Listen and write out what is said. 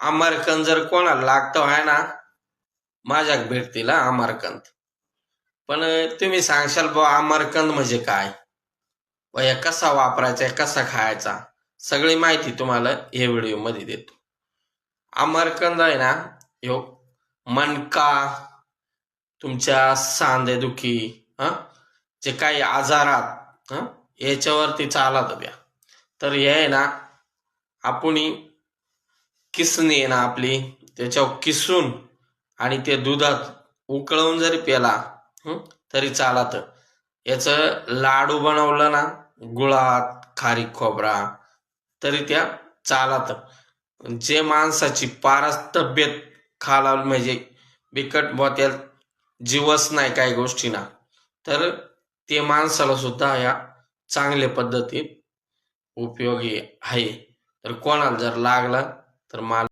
आमारकंद जर कोणाला लागतो आहे ना माझ्याक भेटतील हा आमारकंद पण तुम्ही सांगशाल बुवा आमारकंद म्हणजे काय? व कसा वापरायचा कसा खायचा? सगळी माहिती तुम्हाला हे व्हिडिओमध्ये देतो आमारकंद आहे ना यो मणका तुमच्या सांधेदुखी हा जे काही आजारात हा याच्यावरती चालत द्या तर हे आहे ना आपण किसणी आहे ना आपली त्याच्यावर किसून आणि ते दुधात उकळवून जरी प्याला तरी चालत. याचं लाडू बनवलं ना गुळात खारीक खोबरा तरी त्या चालत. जे माणसाची पारच तब्येत खालावली म्हणजे बिकट बुवा जीवस जीवच नाही काही गोष्टींना तर ते माणसाला सुद्धा या चांगल्या पद्धतीत उपयोगी आहे. तर कोणाला जर लागला तर मला